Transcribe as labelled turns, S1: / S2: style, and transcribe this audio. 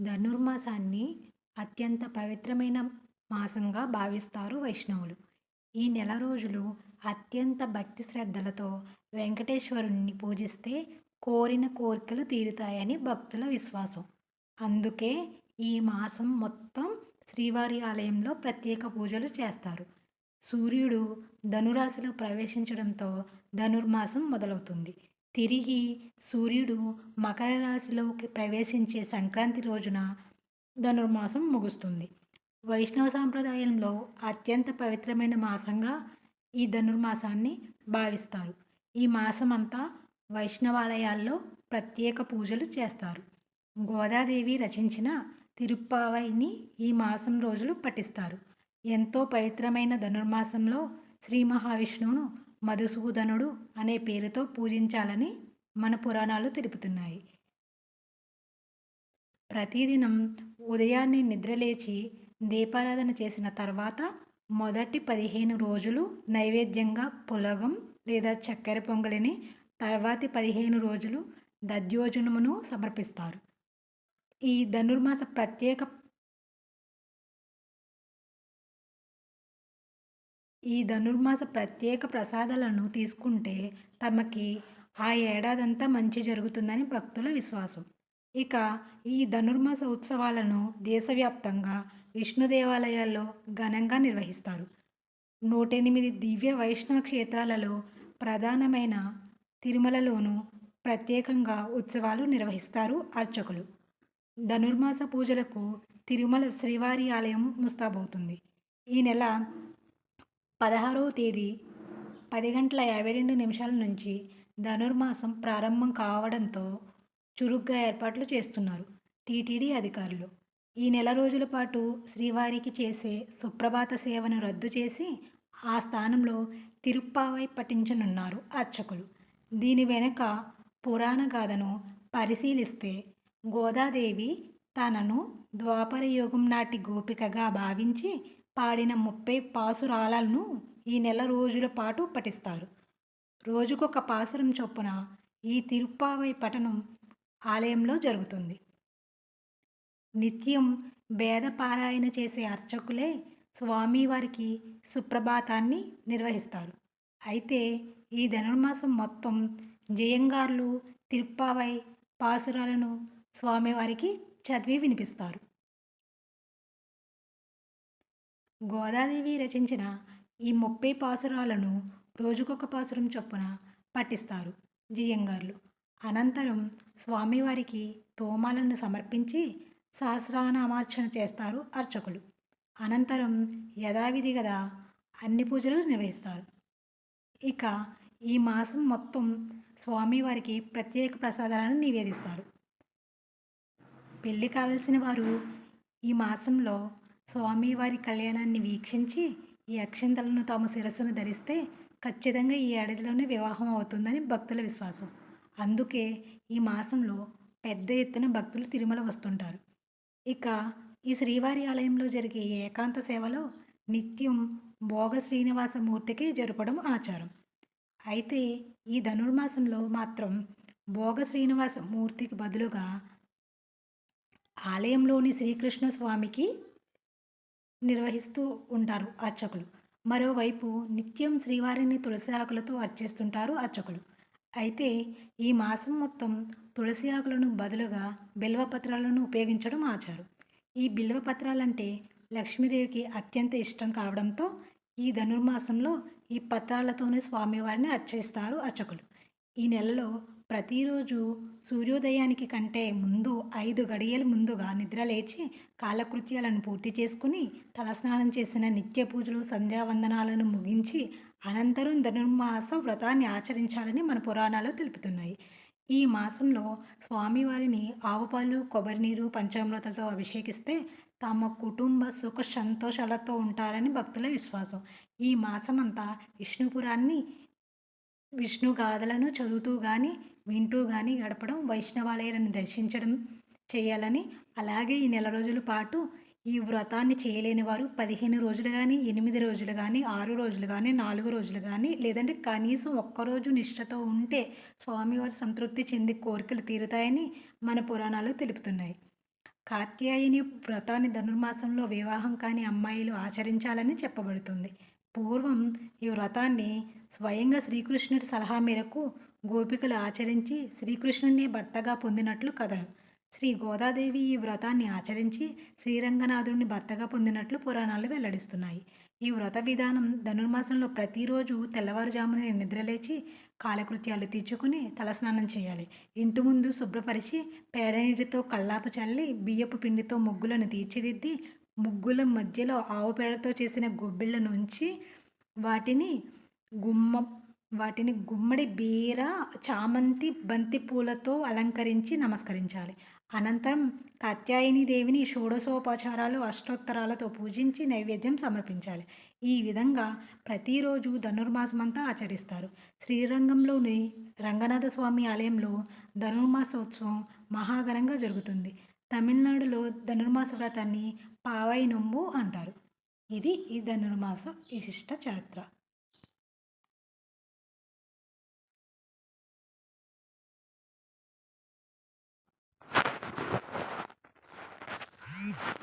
S1: ధనుర్మాసాన్ని అత్యంత పవిత్రమైన మాసంగా భావిస్తారు వైష్ణవులు. ఈ నెల రోజులు అత్యంత భక్తి శ్రద్ధలతో వెంకటేశ్వరుణ్ణి పూజిస్తే కోరిన కోరికలు తీరుతాయని భక్తుల విశ్వాసం. అందుకే ఈ మాసం మొత్తం శ్రీవారి ఆలయంలో ప్రత్యేక పూజలు చేస్తారు. సూర్యుడు ధనురాశిలో ప్రవేశించడంతో ధనుర్మాసం మొదలవుతుంది. తిరిగి సూర్యుడు మకర రాశిలోకి ప్రవేశించే సంక్రాంతి రోజున ధనుర్మాసం ముగుస్తుంది. వైష్ణవ సాంప్రదాయంలో అత్యంత పవిత్రమైన మాసంగా ఈ ధనుర్మాసాన్ని భావిస్తారు. ఈ మాసం అంతా వైష్ణవాలయాల్లో ప్రత్యేక పూజలు చేస్తారు. గోదాదేవి రచించిన తిరుప్పావైని ఈ మాసం రోజులు పఠిస్తారు. ఎంతో పవిత్రమైన ధనుర్మాసంలో శ్రీ మహావిష్ణువును మధుసూదనుడు అనే పేరుతో పూజించాలని మన పురాణాలు తెలుపుతున్నాయి. ప్రతిదినం ఉదయాన్నే నిద్రలేచి దీపారాధన చేసిన తర్వాత మొదటి పదిహేను రోజులు నైవేద్యంగా పులగం లేదా చక్కెర పొంగలిని తర్వాతి పదిహేను రోజులు దద్యోజనమును సమర్పిస్తారు. ఈ ధనుర్మాస ప్రత్యేక ఈ ధనుర్మాస ప్రత్యేక ప్రసాదాలను తీసుకుంటే తమకి ఆ ఏడాదంతా మంచి జరుగుతుందని భక్తుల విశ్వాసం. ఇక ఈ ధనుర్మాస ఉత్సవాలను దేశవ్యాప్తంగా విష్ణు దేవాలయాల్లో ఘనంగా నిర్వహిస్తారు. నూట ఎనిమిది దివ్య వైష్ణవ క్షేత్రాలలో ప్రధానమైన తిరుమలలోనూ ప్రత్యేకంగా ఉత్సవాలు నిర్వహిస్తారు అర్చకులు. ధనుర్మాస పూజలకు తిరుమల శ్రీవారి ఆలయం ముస్తాబవుతుంది. ఈ నెల పదహారవ తేదీ పది గంటల యాభై రెండు నిమిషాల నుంచి ధనుర్మాసం ప్రారంభం కావడంతో చురుగ్గా ఏర్పాట్లు చేస్తున్నారు టీటీడీ అధికారులు. ఈ నెల రోజుల పాటు శ్రీవారికి చేసే సుప్రభాత సేవను రద్దు చేసి ఆ స్థానంలో తిరుప్పావై పఠించనున్నారు అర్చకులు. దీని వెనుక పురాణ గాథను పరిశీలిస్తే గోదాదేవి తనను ద్వాపర యుగం నాటి గోపికగా భావించి పాడిన ముప్పై పాసురాలను ఈ నెల రోజుల పాటు పఠిస్తారు. రోజుకొక పాసురం చొప్పున ఈ తిరుప్పావై పఠనం ఆలయంలో జరుగుతుంది. నిత్యం వేదపారాయణ చేసే అర్చకులే స్వామివారికి సుప్రభాతాన్ని నిర్వహిస్తారు. అయితే ఈ ధనుర్మాసం మొత్తం జయంగార్లు తిరుప్పావై పాసురాలను స్వామివారికి చదివి వినిపిస్తారు. గోదాదేవి రచించిన ఈ ముప్పై పాసురాలను రోజుకొక పాసురం చొప్పున పట్టిస్తారు జియంగార్లు. అనంతరం స్వామివారికి తోమాలను సమర్పించి సహస్రనామార్చన చేస్తారు అర్చకులు. అనంతరం యథావిధిగా అన్ని పూజలు నిర్వహిస్తారు. ఇక ఈ మాసం మొత్తం స్వామివారికి ప్రత్యేక ప్రసాదాలను నివేదిస్తారు. పెళ్ళి కావలసిన వారు ఈ మాసంలో స్వామివారి కళ్యాణాన్ని వీక్షించి ఈ అక్షంతలను తాము శిరస్సును ధరిస్తే ఖచ్చితంగా ఈ ఏడాదిలోనే వివాహం అవుతుందని భక్తుల విశ్వాసం. అందుకే ఈ మాసంలో పెద్ద ఎత్తున భక్తులు తిరుమల వస్తుంటారు. ఇక ఈ శ్రీవారి ఆలయంలో జరిగే ఏకాంత సేవలో నిత్యం భోగ శ్రీనివాస మూర్తికి జరపడం ఆచారం. అయితే ఈ ధనుర్మాసంలో మాత్రం భోగ శ్రీనివాస మూర్తికి బదులుగా ఆలయంలోని శ్రీకృష్ణ స్వామికి నిర్వహిస్తూ ఉంటారు అర్చకులు. మరోవైపు నిత్యం శ్రీవారిని తులసి ఆకులతో అర్చిస్తుంటారు అర్చకులు. అయితే ఈ మాసం మొత్తం తులసి ఆకులను బదులుగా బిల్వపత్రాలను ఉపయోగించడం ఆచారం. ఈ బిల్వపత్రాలంటే లక్ష్మీదేవికి అత్యంత ఇష్టం కావడంతో ఈ ధనుర్మాసంలో ఈ పత్రాలతోనే స్వామివారిని అర్చిస్తారు అర్చకులు. ఈ నెలలో ప్రతిరోజు సూర్యోదయానికి కంటే ముందు ఐదు గడియల ముందుగా నిద్ర లేచి కాలకృత్యాలను పూర్తి చేసుకుని తలస్నానం చేసిన నిత్య పూజలు సంధ్యావందనాలను ముగించి అనంతరం ధనుర్మాస వ్రతాన్ని ఆచరించాలని మన పురాణాలు తెలుపుతున్నాయి. ఈ మాసంలో స్వామివారిని ఆవుపాలు కొబ్బరి నీరు పంచామృతలతో అభిషేకిస్తే తమ కుటుంబ సుఖ సంతోషాలతో ఉంటారని భక్తుల విశ్వాసం. ఈ మాసమంతా విష్ణుపురాన్ని విష్ణు గాథలను చదువుతూ కానీ వింటూ కానీ గడపడం వైష్ణవాలయాలను దర్శించడం చేయాలని అలాగే ఈ నెల రోజుల పాటు ఈ వ్రతాన్ని చేయలేని వారు పదిహేను రోజులు కానీ ఎనిమిది రోజులు కానీ ఆరు రోజులు కానీ నాలుగు రోజులు కానీ లేదంటే కనీసం ఒక్కరోజు నిష్ఠతో ఉంటే స్వామివారి సంతృప్తి చెంది కోరికలు తీరుతాయని మన పురాణాలు తెలుపుతున్నాయి. కాత్యాయని వ్రతాన్ని ధనుర్మాసంలో వివాహం కాని అమ్మాయిలు ఆచరించాలని చెప్పబడుతుంది. పూర్వం ఈ వ్రతాన్ని స్వయంగా శ్రీకృష్ణుడి సలహా మేరకు గోపికలు ఆచరించి శ్రీకృష్ణుడిని భర్తగా పొందినట్లు కథ. శ్రీ గోదాదేవి ఈ వ్రతాన్ని ఆచరించి శ్రీరంగనాథుడిని భర్తగా పొందినట్లు పురాణాలు వెల్లడిస్తున్నాయి. ఈ వ్రత విధానం ధనుర్మాసంలో ప్రతిరోజు తెల్లవారుజామున నిద్రలేచి కాలకృత్యాలు తీర్చుకుని తలస్నానం చేయాలి. ఇంటి ముందు శుభ్రపరిచి పేడ నీటితో కల్లాపు చల్లి బియ్యపు పిండితో ముగ్గులను తీర్చిదిద్ది ముగ్గుల మధ్యలో ఆవు పేడతో చేసిన గొబ్బిళ్ళ నుంచి వాటిని గుమ్మ వాటిని గుమ్మడి బీర చామంతి బంతి పూలతో అలంకరించి నమస్కరించాలి. అనంతరం కాత్యాయని దేవిని షోడశోపచారాలు అష్టోత్తరాలతో పూజించి నైవేద్యం సమర్పించాలి. ఈ విధంగా ప్రతిరోజు ధనుర్మాసమంతా ఆచరిస్తారు. శ్రీరంగంలోని రంగనాథ స్వామి ఆలయంలో ధనుర్మాసోత్సవం మహాఘనంగా జరుగుతుంది. తమిళనాడులో ధనుర్మాస వ్రతాన్ని పావై నుంబు అంటారు ఇది ఈ ధనుర్మాస విశిష్ట చరిత్ర Mm-hmm.